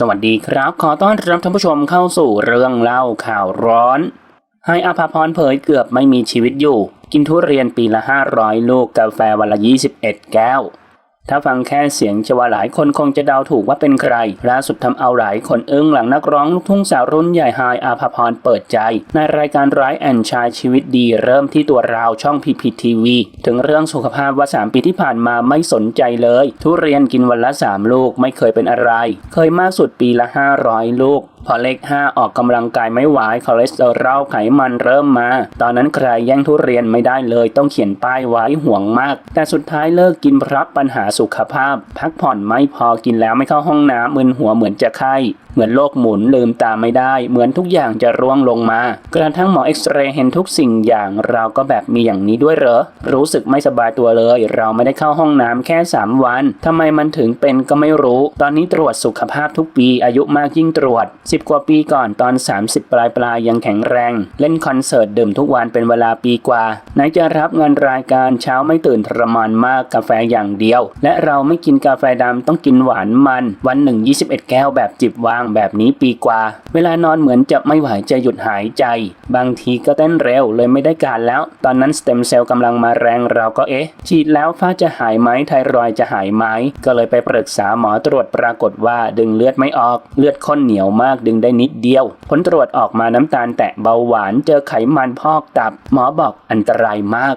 สวัสดีครับ ขอต้อนรับท่านผู้ชมเข้าสู่เรื่องเล่าข่าวร้อน ให้อภาพรเผยเกือบไม่มีชีวิตอยู่ กินทุเรียนปีละ 500 ลูกกาแฟวันละ 21 แก้ว ถ้าฟังแค่เสียงจะว่าหลายคนคงจะเดาถูกว่าเป็นใครล่าสุดทำเอาหลายคนอึ้งหลังนักร้องลูกทุ่งสาวรุ่นใหญ่ไฮายอาภพรเปิดใจ ในรายการร้ายแอนชายชีวิตดีเริ่มที่ตัวเราช่องพีพีทีวีถึงเรื่องสุขภาพว่า 3 ปีที่ผ่านมาไม่สนใจเลย ทุเรียนกินวันละ 3 ลูกไม่เคยเป็นอะไร เคยมากสุดปีละ 500 ลูกพอเลข 5 ออกกำลังกายไม่ไหวคอเลสเตอรอลไขมันเริ่มมา ตอนนั้นใครแย่งทุเรียนไม่ได้เลยต้องเขียนป้ายไว้ห่วงมาก แต่สุดท้ายเลิกกินเพราะปัญหาสุขภาพ พักผ่อนไม่พอกินแล้วไม่เข้าห้องน้ำมึนหัวเหมือนจะไข้ เหมือนโลกหมุนลืมตาไม่ได้ เหมือนทุกอย่างจะร่วงลงมา กระทั่งหมอเอ็กซเรย์เห็นทุกสิ่งอย่างเราก็แบบมีอย่างนี้ด้วยเหรอ รู้สึกไม่สบายตัวเลย เราไม่ได้เข้าห้องน้ำแค่ 3 วันทำไมมันถึงเป็นก็ไม่รู้ ตอนนี้ตรวจสุขภาพทุกปีอายุมากยิ่งตรวจ 10 กว่าปีก่อนตอน 30 ปลายปลายยังแข็งแรง เล่นคอนเสิร์ตดื่มทุกวันเป็นเวลาปีกว่าไหนจะรับงานรายการเช้าไม่ตื่นทรมานมากกาแฟอย่างเดียวและเราไม่กินกาแฟดำต้องกินหวานมัน วันหนึ่ง21 แก้วแบบจิบวางแบบนี้ปีกว่า เวลานอนเหมือนจะไม่ไหวจะหยุดหายใจ บางทีก็เต้นเร็วเลยไม่ได้การแล้ว ตอนนั้นสเต็มเซลล์กำลังมาแรงเราก็เอ๊ะ ฉีดแล้วฟ้าจะหายไหมไทรอยจะหายไหมก็เลยไปปรึกษาหมอตรวจปรากฏว่าดึงเลือดไม่ออก เลือดข้นเหนียวมากดึงได้นิดเดียว ผลตรวจออกมาน้ำตาลแตะเบาหวานเจอไขมันพอกตับ หมอบอกอันตรายมาก